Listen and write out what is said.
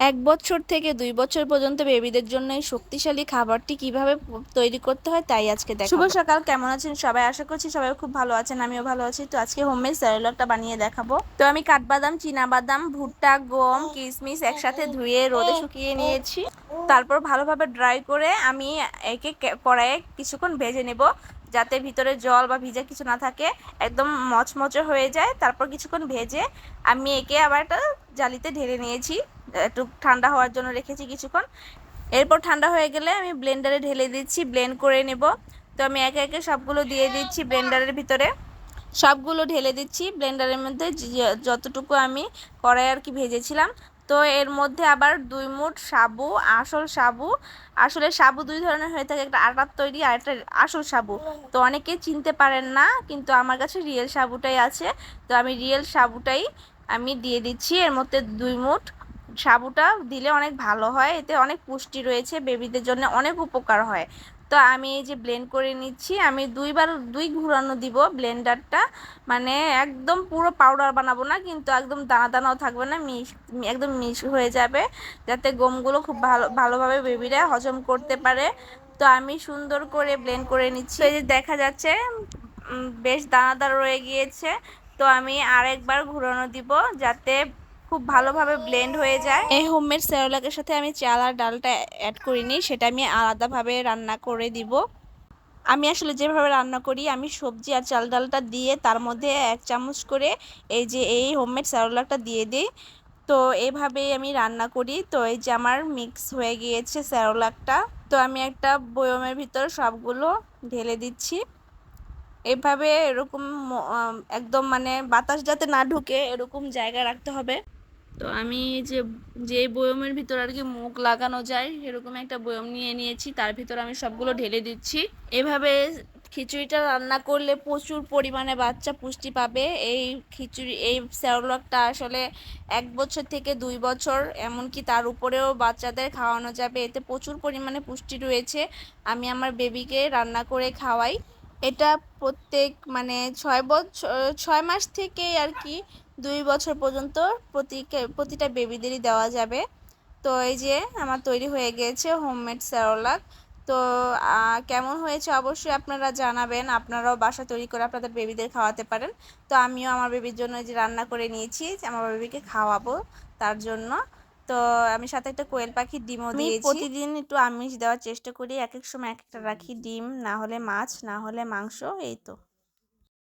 এক বছর থেকে দুই বছর পর্যন্ত বেবিদের জন্য এই শক্তিশালী খাবারটি কীভাবে তৈরি করতে হয় তাই আজকে দেখাবো। শুভ সকাল, কেমন আছেন সবাই? আশা করছি সবাই খুব ভালো আছেন, আমিও ভালো আছি। তো আজকে হোমমেড স্যারেলকটা বানিয়ে দেখাবো। তো আমি কাঠবাদাম বাদাম ভুট্টা, গম কিশমিশ একসাথে ধুয়ে রোদে শুকিয়ে নিয়েছি। তারপর ভালোভাবে ড্রাই করে আমি একে কড়াইয়ে কিছুক্ষণ ভেজে নেব, যাতে ভিতরে জল বা ভিজা কিছু না থাকে, একদম মচমচে হয়ে যায়। তারপর কিছুক্ষণ ভেজে আমি একে আবার একটা জালিতে ঢেলে নিয়েছি। একটু ঠান্ডা হওয়ার জন্য রেখেছি কিছুক্ষণ। এরপর ঠান্ডা হয়ে গেলে আমি ব্লেন্ডারে ঢেলে দিচ্ছি ব্লেন্ড করে নেব। তো আমি একে একে সবগুলো দিয়ে দিচ্ছি ব্লেন্ডারের ভিতরে। সবগুলো ঢেলে দিচ্ছি ব্লেন্ডারের মধ্যে যতটুকু আমি কড়াই আর কি ভেজেছিলাম। তো এর মধ্যে আবার দুই মুঠ সাবু, আসল সাবু। আসলে সাবু দুই ধরনের হয়ে থাকে, একটা আটার তৈরি আর একটা আসল সাবু। তো অনেকে চিনতে পারেন না, কিন্তু আমার কাছে রিয়েল সাবুটাই আছে। তো আমি রিয়েল সাবুটাই আমি দিয়ে দিচ্ছি। এর মধ্যে দুই মুঠ সাবুটা দিলে অনেক ভালো হয়। এতে অনেক পুষ্টি রয়েছে, বেবিদের জন্য অনেক উপকার হয়। তো আমি এই যে ব্লেন্ড করে নিচ্ছি, আমি দুইবার, দুই ঘুরানো দিব ব্লেন্ডারটা মানে একদম পুরো পাউডার বানাবো না, কিন্তু একদম দানা দানাও থাকবে না, মিশ, একদম মিশ হয়ে যাবে। যাতে গমগুলো খুব ভালো, ভালোভাবে বেবিরা হজম করতে পারে। তো আমি সুন্দর করে ব্লেন্ড করে নিচ্ছি। এই যে দেখা যাচ্ছে বেশ দানাদার রয়ে গিয়েছে। তো আমি আরেকবার ঘুরানো দিব যাতে খুব ভালোভাবে ব্লেন্ড হয়ে যায়। এই হোমমেড স্যারোলাকের সাথে আমি চাল আর ডালটা অ্যাড করিনি, সেটা আমি আলাদাভাবে রান্না করে দিব। আমি আসলে যেভাবে রান্না করি, আমি সবজি আর চাল ডালটা দিয়ে তার মধ্যে এক চামচ করে এই যে এই হোমমেড স্যারোলাকটা দিয়ে দিই। তো এভাবেই আমি রান্না করি। তো এই যে আমার মিক্স হয়ে গিয়েছে স্যারোলাকটা তো আমি একটা বয়মের ভিতর সবগুলো ঢেলে দিচ্ছি। এভাবে এরকম একদম মানে বাতাস যাতে না ঢুকে, এরকম জায়গা রাখতে হবে। তো আমি যে যে বয়মের ভিতর আর কি মুখ লাগানো যায় এরকম একটা বয়ম নিয়ে নিয়েছি। তার ভিতর আমি সবগুলো ঢেলে দিচ্ছি। এভাবে খিচুড়িটা রান্না করলে প্রচুর পরিমাণে বাচ্চা পুষ্টি পাবে। এই খিচুড়ি, এই স্যারলকটা আসলে এক বছর থেকে দুই বছর, এমনকি তার উপরেও বাচ্চাদের খাওয়ানো যাবে। এতে প্রচুর পরিমাণে পুষ্টি রয়েছে। আমি আমার বেবিকে রান্না করে খাওয়াই। এটা প্রত্যেক মানে ছয় বছর ছয় মাস থেকে আর কি দুই বছর পর্যন্ত প্রতি প্রতিটা বেবিদেরই দেওয়া যাবে। তো এই যে আমার তৈরি হয়ে গিয়েছে হোমমেড স্যারোলাক তো কেমন হয়েছে অবশ্যই আপনারা জানাবেন। আপনারাও বাসা তৈরি করে আপনাদের বেবিদের খাওয়াতে পারেন। তো আমিও আমার বেবির জন্য এই যে রান্না করে নিয়েছি যে আমার বেবিকে খাওয়াবো তার জন্য। তো আমি সাথে একটা কোয়েল পাখির ডিমও দিয়েছি। প্রতিদিন একটু আমিষ দেওয়ার চেষ্টা করি এক এক সময় এক একটা রাখি ডিম না হলে মাছ না হলে মাংস এই তো।